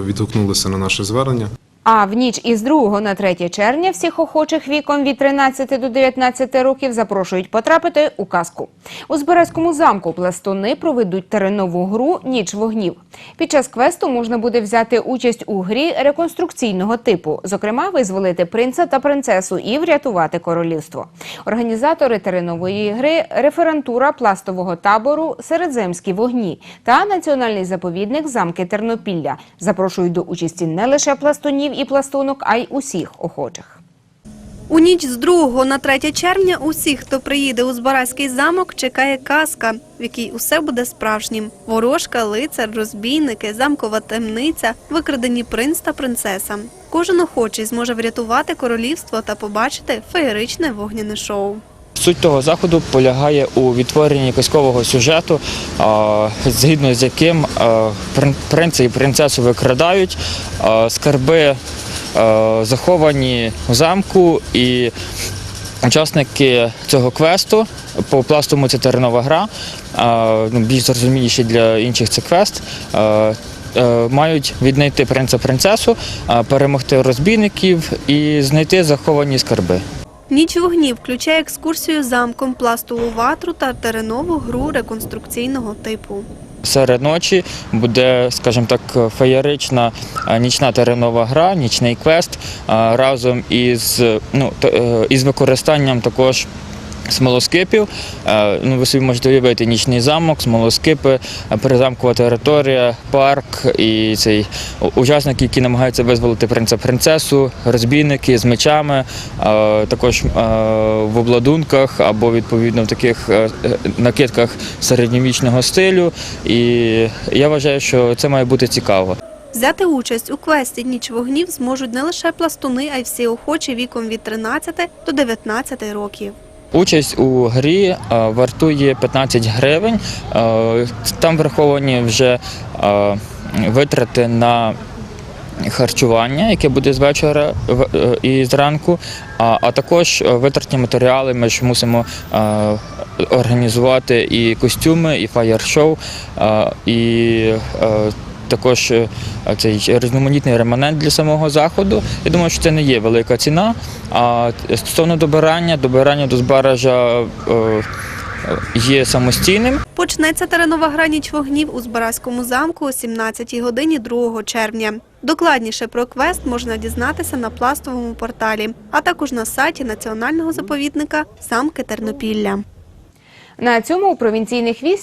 Відгукнулися на наше звернення. А в ніч із 2 на 3 червня всіх охочих віком від 13 до 19 років запрошують потрапити у казку. У Збаразькому замку пластуни проведуть теренову гру Ніч вогнів. Під час квесту можна буде взяти участь у грі реконструкційного типу, зокрема, визволити принца та принцесу і врятувати королівство. Організатори теренової гри референтура пластового табору Середземські вогні та національний заповідник замки Тернопілля запрошують до участі не лише пластунів і пластунок, а й усіх охочих. У ніч з 2 на 3 червня усіх, хто приїде у Збаразький замок, чекає казка, в якій усе буде справжнім. Ворожка, лицар, розбійники, замкова темниця, викрадені принц та принцеса. Кожен охочий зможе врятувати королівство та побачити феєричне вогняне шоу. Суть того заходу полягає у відтворенні казкового сюжету, згідно з яким принца і принцесу викрадають, скарби заховані в замку і учасники цього квесту по пластому це теренова гра, ну, більш зрозуміліші для інших це квест. е, Мають віднайти принца принцесу, перемогти розбійників і знайти заховані скарби. Ніч вогнів включає екскурсію замком, пластову ватру та теренову гру реконструкційного типу. Серед ночі буде, скажімо так, феєрична нічна теренова гра, нічний квест разом із, ну, е, із використанням також. Смолоскипів, Е, ну ви собі можете уявити нічний замок, смолоскипи, е, призамкова територія, парк і цей у- учасники, які намагаються визволити принца принцесу, розбійники з мечами, е, також в обладунках або відповідно в таких накидках середньовічного стилю. І я вважаю, що це має бути цікаво. Взяти участь у квесті Ніч вогнів зможуть не лише пластуни, а й всі охочі віком від 13 до 19 років. Участь у грі е, вартує 15 гривень. Е, Там враховані вже е, витрати на харчування, яке буде з вечора і зранку, а, також витратні матеріали. Ми ж мусимо організувати і костюми, і фаєр-шоу, і також е, цей різноманітний реманент для самого заходу. Я думаю, що це не є велика ціна. А стосовно добирання, добирання до збаража е, є самостійним. Почнеться теренова гра ніч вогнів у Збаразькому замку о 17 годині 2 червня. Докладніше про квест можна дізнатися на пластовому порталі, а також на сайті національного заповідника Самки Тернопілля. На цьому у провінційних віст